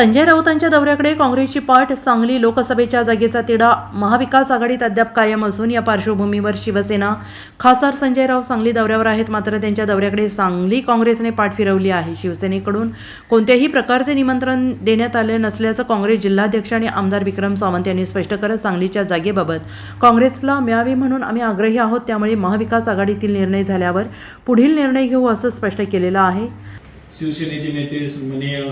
संजय राऊतांच्या दौऱ्याकडे काँग्रेसची पाठ सांगली लोकसभेच्या जागेचा तिढा. महाविकास आघाडीत अद्याप कायम असून या पार्श्वभूमीवर शिवसेना खासदार संजय राऊत सांगली दौऱ्यावर आहेत. मात्र त्यांच्या दौऱ्याकडे सांगली काँग्रेसने पाठ फिरवली आहे. शिवसेनेकडून कोणत्याही प्रकारचे निमंत्रण देण्यात आले नसल्याचं काँग्रेस जिल्हाध्यक्ष आणि आमदार विक्रम सावंत यांनी स्पष्ट करत सांगलीच्या जागेबाबत काँग्रेसला मिळावी म्हणून आम्ही आग्रही आहोत. त्यामुळे महाविकास आघाडीतील निर्णय झाल्यावर पुढील निर्णय घेऊ असं स्पष्ट केलेलं आहे. शिवसेनेचे नेते सन्माननीय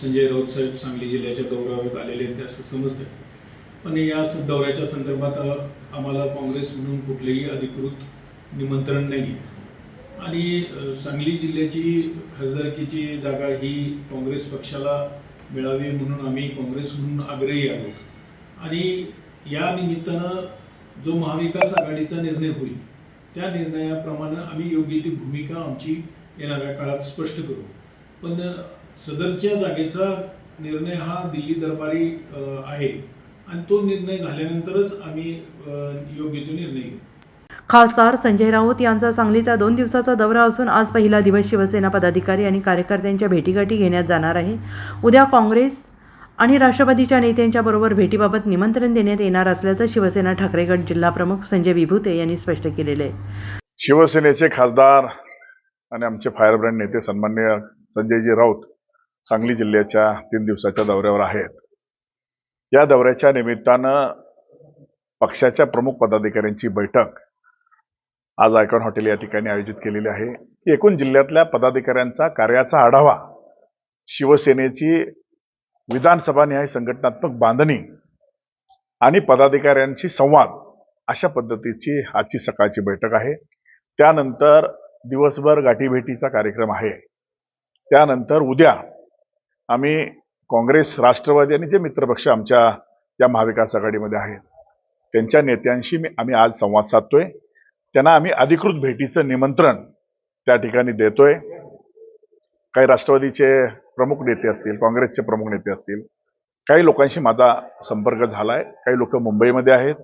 संजय राऊत साहेब सांगली जिल्ह्याच्या दौऱ्यावर आलेले आहेत ते असं समजतं. पण या दौऱ्याच्या संदर्भात आम्हाला काँग्रेस म्हणून कुठलेही अधिकृत निमंत्रण नाही आहे आणि सांगली जिल्ह्याची खासदारकीची जागा ही काँग्रेस पक्षाला मिळावी म्हणून आम्ही काँग्रेस म्हणून आग्रही आहोत. आणि या निमित्तानं जो महाविकास आघाडीचा निर्णय होईल त्या निर्णयाप्रमाणे आम्ही योग्य ती भूमिका आमची येणाऱ्या काळात स्पष्ट करू. पण सदरच्या जागेचा निर्णय हा दिल्ली दरबारी आहे. आणि तो निर्णय झाल्यानंतरच आम्ही योग्य तो निर्णय घेऊ. खासदार संजय राऊत यांचा सांगलीचा दोन दिवसाचा दौरा असून आज पहिला दिवस शिवसेना पदाधिकारी आणि कार्यकर्त्यांच्या भेटीगाठी घेण्यात जाणार आहे. उद्या काँग्रेस आणि राष्ट्रवादीच्या नेत्यांच्या बरोबर भेटीबाबत निमंत्रण देण्यात येणार असल्याचं शिवसेना ठाकरे गट जिल्हा प्रमुख संजय विभूते यांनी स्पष्ट केलेलं आहे. शिवसेनेचे खासदार आणि आमचे फायर ब्रँड नेते सन्मान्य संजयजी राऊत सांगली जिल्ह्याच्या तीन दिवसाच्या दौऱ्यावर आहेत. या दौऱ्याच्या निमित्तानं पक्षाच्या प्रमुख पदाधिकाऱ्यांची बैठक आज आयकॉन हॉटेल या ठिकाणी आयोजित केलेली आहे. एकूण जिल्ह्यातल्या पदाधिकाऱ्यांचा कार्याचा आढावा शिवसेनेची विधानसभा न्याय संघटनात्मक बांधणी आणि पदाधिकाऱ्यांशी संवाद अशा पद्धतीची आजची सकाळची बैठक आहे. त्यानंतर दिवसभर गाठीभेटीचा कार्यक्रम आहे. त्यानंतर उद्या आम्ही काँग्रेस राष्ट्रवादी आणि जे मित्रपक्ष आमच्या या महाविकास आघाडीमध्ये आहेत त्यांच्या नेत्यांशी मी आम्ही आज संवाद साधतोय. त्यांना आम्ही अधिकृत भेटीचं निमंत्रण त्या ठिकाणी देतोय. काही राष्ट्रवादीचे प्रमुख नेते असतील काँग्रेसचे प्रमुख नेते असतील काही लोकांशी माझा संपर्क झालाय. काही लोक मुंबईमध्ये आहेत.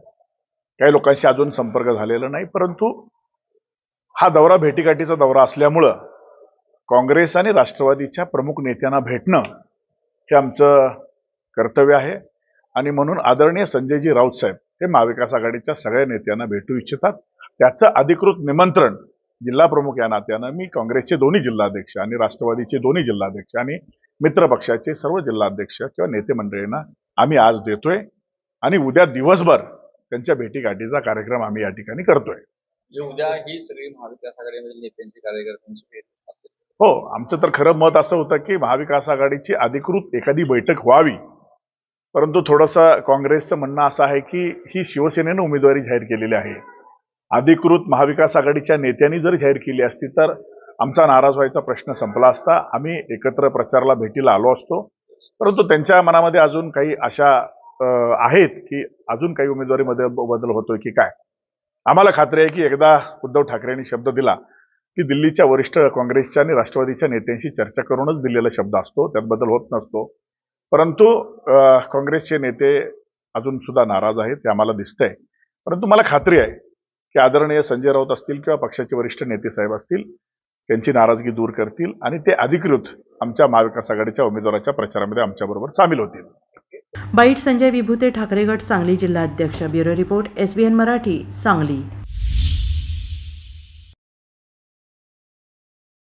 काही लोकांशी अजून संपर्क झालेला नाही परंतु हा दौरा भेटीगाठीचा दौरा असल्यामुळं काँग्रेस आणि राष्ट्रवादीच्या प्रमुख नेत्यांना भेटणं हे आमचं कर्तव्य आहे. आणि म्हणून आदरणीय संजयजी राऊत साहेब हे महाविकास आघाडीच्या सगळ्या नेत्यांना भेटू इच्छितात. त्याचं अधिकृत निमंत्रण जिल्हा प्रमुख या नात्यानं मी काँग्रेसचे दोन्ही जिल्हाध्यक्ष आणि राष्ट्रवादीचे दोन्ही जिल्हाध्यक्ष आणि मित्र पक्षाचे सर्व जिल्हाध्यक्ष किंवा नेते मंडळींना आम्ही आज देतोय. आणि उद्या दिवसभर त्यांच्या भेटीगाठीचा कार्यक्रम आम्ही या ठिकाणी करतोय. म्हणजे उद्या ही सगळी महाविकास आघाडीमधील नेत्यांची कार्यकर्त्यांची भेट असेल. हो आमचं तर खरं मत असं होतं की महाविकास आघाडीची अधिकृत एखादी बैठक व्हावी. परंतु थोडंसं काँग्रेसचं म्हणणं असं आहे की ही शिवसेनेनं उमेदवारी जाहीर केलेली आहे. अधिकृत महाविकास आघाडीच्या नेत्यांनी जर जाहीर केली असती तर आमचा नाराज व्हायचा प्रश्न संपला असता. आम्ही एकत्र प्रचाराला भेटीला आलो असतो. परंतु त्यांच्या मनामध्ये अजून काही अशा आहेत की अजून काही उमेदवारीमध्ये बदल होतोय की काय? आम्हाला खात्री आहे की एकदा उद्धव ठाकरेंनी शब्द दिला की दिल्लीच्या वरिष्ठ काँग्रेसच्या आणि राष्ट्रवादीच्या नेत्यांशी चर्चा करूनच दिलेला शब्द असतो त्यात बदल होत नसतो. परंतु काँग्रेसचे नेते अजून सुद्धा नाराज आहेत हे आम्हाला दिसतंय. परंतु मला खात्री आहे की आदरणीय संजय राऊत असतील किंवा पक्षाचे वरिष्ठ नेते साहेब असतील त्यांची नाराजगी दूर करतील आणि ते अधिकृत आमच्या महाविकास आघाडीच्या उमेदवाराच्या प्रचारामध्ये आमच्याबरोबर सामील होतील. बाईट संजय विभूते ठाकरे सांगली सांगली जिल्हाध्यक्ष bureau report S B N Marathi Sangli.